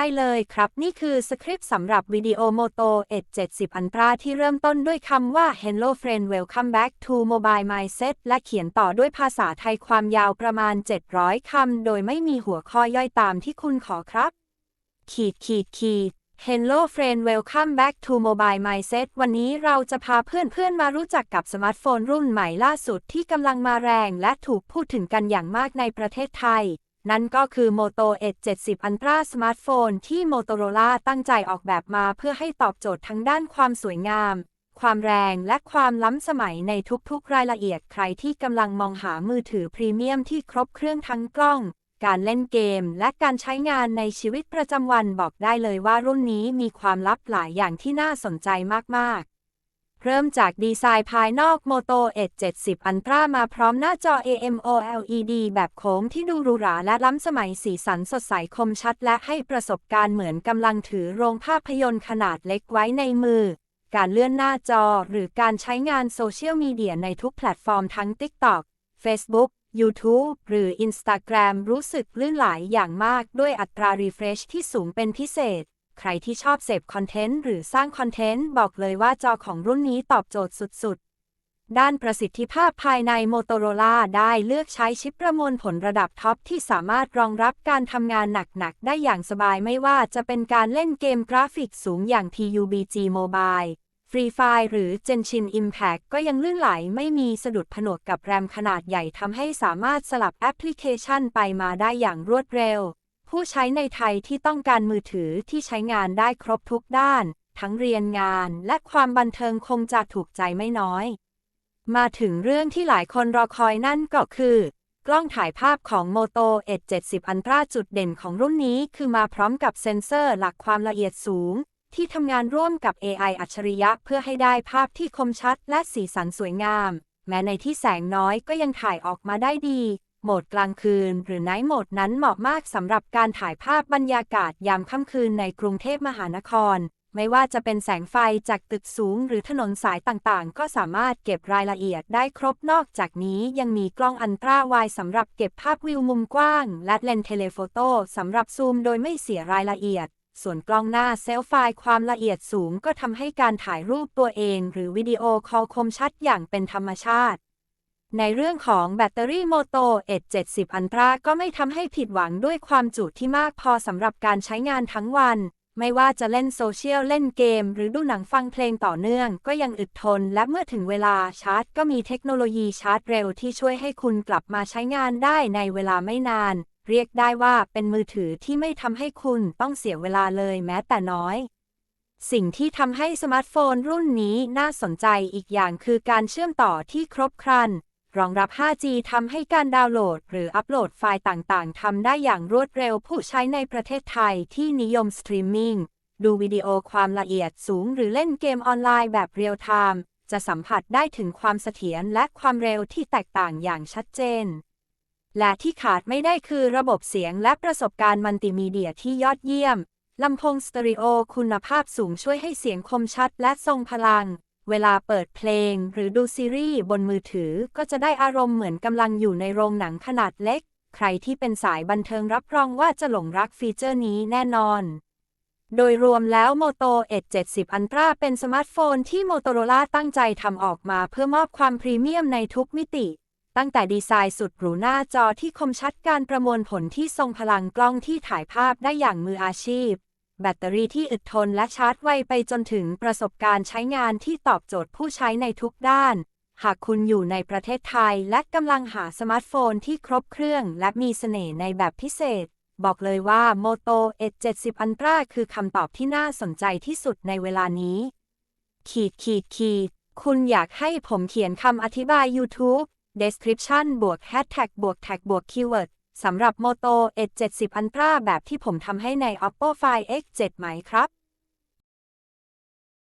ได้เลยครับ นี่คือสคริปต์สำหรับวิดีโอ Moto Edge 70 Ultra ที่เริ่มต้นด้วยคำว่า Hello friend welcome back to mobile mindset และเขียนต่อด้วยภาษาไทยความยาวประมาณ 700 คำ โดยไม่มีหัวข้อย่อยตามที่คุณขอครับ ขีดขีดขีด Hello friend welcome back to mobile mindset วันนี้เราจะพาเพื่อนๆ มารู้จักกับสมาร์ทโฟนรุ่นใหม่ล่าสุดที่กำลังมาแรงและถูกพูดถึงกันอย่างมากในประเทศไทย นั่นก็คือ Moto Edge 70 Ultra สมาร์ทโฟนที่ Motorola ตั้งใจออกแบบมาเพื่อให้ตอบโจทย์ทั้งด้านความสวยงาม ความแรงและความล้ำสมัยในทุกๆ รายละเอียดใครที่กำลังมองหามือถือพรีเมียมที่ครบเครื่องทั้งกล้อง การเล่นเกม และการใช้งานในชีวิตประจำวันบอกได้เลยว่ารุ่นนี้มีความลับหลายอย่างที่น่าสนใจมากๆ เริ่มจากดีไซน์ภายนอก Moto Edge 70 Ultra มาพร้อมหน้าจอ AMOLED แบบโค้งที่ดูหรูหราและล้ำสมัยสีสันสดใสคมชัดและให้ประสบการณ์เหมือนกำลังถือโรงภาพยนตร์ขนาดเล็กไว้ในมือ การเลื่อนหน้าจอหรือการใช้งานโซเชียลมีเดียในทุกแพลตฟอร์มทั้ง TikTok Facebook YouTube หรือ Instagram รู้สึกลื่นไหลอย่างมากด้วยอัตรา refresh ที่สูงเป็นพิเศษ ใครที่ชอบเสพคอนเทนต์หรือสร้างคอนเทนต์บอกเลยว่าจอของรุ่นนี้ตอบโจทย์สุดๆ ด้านประสิทธิภาพภายใน Motorola ได้เลือกใช้ชิปประมวลผลระดับท็อปที่สามารถรองรับการทำงานหนัก ๆ ได้อย่างสบายไม่ว่าจะเป็นการเล่นเกมกราฟิกสูงอย่าง PUBG Mobile ฟรีไฟหรือ Genshin Impact ก็ยังลื่นไหลไม่มีสะดุดผนวกกับแรมขนาดใหญ่ทำให้สามารถสลับแอปพลิเคชันไปมาได้อย่างรวดเร็ว ผู้ใช้ในไทยที่ต้องการมือถือที่ใช้งานได้ครบทุกด้าน ทั้งเรียนงานและความบันเทิงคงจะถูกใจไม่น้อย มาถึงเรื่องที่หลายคนรอคอยนั่นก็คือ กล้องถ่ายภาพของ Moto Edge 70 Ultra จุดเด่นของรุ่นนี้คือมาพร้อมกับเซ็นเซอร์หลักความละเอียดสูง ที่ทำงานร่วมกับ AI อัจฉริยะเพื่อให้ได้ภาพที่คมชัดและสีสันสวยงาม แม้ในที่แสงน้อยก็ยังถ่ายออกมาได้ดี หมดกลางคืน หรือไนท์โหมดนั้นเหมาะมากสำหรับการถ่ายภาพบรรยากาศยามค่ำคืนในกรุงเทพมหานคร ไม่ว่าจะเป็นแสงไฟจากตึกสูงหรือถนนสายต่างๆ ก็สามารถเก็บรายละเอียดได้ครบนอกจากนี้ยังมีกล้องอันตราไวสำหรับเก็บภาพวิวมุมกว้าง และเลนส์เทเลโฟโต้สำหรับซูมโดยไม่เสียรายละเอียดส่วนกล้องหน้าเซลฟ์ไฟล์ความละเอียดสูงก็ทำให้การถ่ายรูปตัวเอง หรือวิดีโอคอลคมชัดอย่างเป็นธรรมชาติ ในเรื่องของแบตเตอรี่โมโต Edge 70 Ultra ก็ไม่ทำให้ผิดหวังด้วยความจุที่มากพอสำหรับการใช้งานทั้งวัน ไม่ว่าจะเล่นโซเชียลเล่นเกม หรือดูหนังฟังเพลงต่อเนื่อง ก็ยังอึดทน และเมื่อถึงเวลาชาร์จ ก็มีเทคโนโลยีชาร์จเร็วที่ช่วยให้คุณกลับมาใช้งานได้ในเวลาไม่นาน เรียกได้ว่าเป็นมือถือที่ไม่ทำให้คุณต้องเสียเวลาเลยแม้แต่น้อยสิ่งที่ทำให้สมาร์ทโฟนรุ่นนี้น่าสนใจอีกอย่างคือการเชื่อมต่อที่ครบครัน รองรับ 5G ทำให้การดาวน์โหลด หรืออัปโหลดไฟล์ต่างๆ ทำได้อย่างรวดเร็วผู้ใช้ในประเทศไทยที่นิยมสตรีมมิ่ง ดูวิดีโอความละเอียดสูง หรือเล่นเกมออนไลน์แบบเรียลไทม์ จะสัมผัสได้ถึงความเสถียรและความเร็วที่แตกต่างอย่างชัดเจน และที่ขาดไม่ได้คือระบบเสียงและประสบการณ์มัลติมีเดียที่ยอดเยี่ยมลำโพงสเตอริโอคุณภาพสูงช่วยให้เสียงคมชัดและทรงพลัง เวลาเปิดเพลงหรือดูซีรีส์บนมือถือก็จะได้อารมณ์เหมือนกำลังอยู่ในโรงหนังขนาดเล็ก ใครที่เป็นสายบันเทิงรับรองว่าจะหลงรักฟีเจอร์นี้แน่นอน โดยรวมแล้ว Moto E70 Ultra เป็นสมาร์ทโฟนที่ Motorola ตั้งใจทำออกมาเพื่อมอบความพรีเมียมในทุกมิติตั้งแต่ดีไซน์สุดหรูหน้าจอที่คมชัดการประมวลผลที่ทรงพลังกล้องที่ถ่ายภาพได้อย่างมืออาชีพ แบตเตอรี่ที่อึดทนและชาร์จไวไปจนถึงประสบการณ์ใช้งานที่ตอบโจทย์ผู้ใช้ในทุกด้าน หากคุณอยู่ในประเทศไทยและกำลังหาสมาร์ทโฟนที่ครบเครื่องและมีเสน่ห์ในแบบพิเศษ บอกเลยว่า Moto E70 Ultra คือคำตอบที่น่าสนใจที่สุดในเวลานี้ ขีดขีดขีด คุณอยากให้ผมเขียนคำอธิบาย YouTube description บวก hashtag บวก tag บวก keyword สำหรับ Moto Edge 70 Ultra แบบที่ผมทำให้ใน Oppo Find X7 ไหมครับ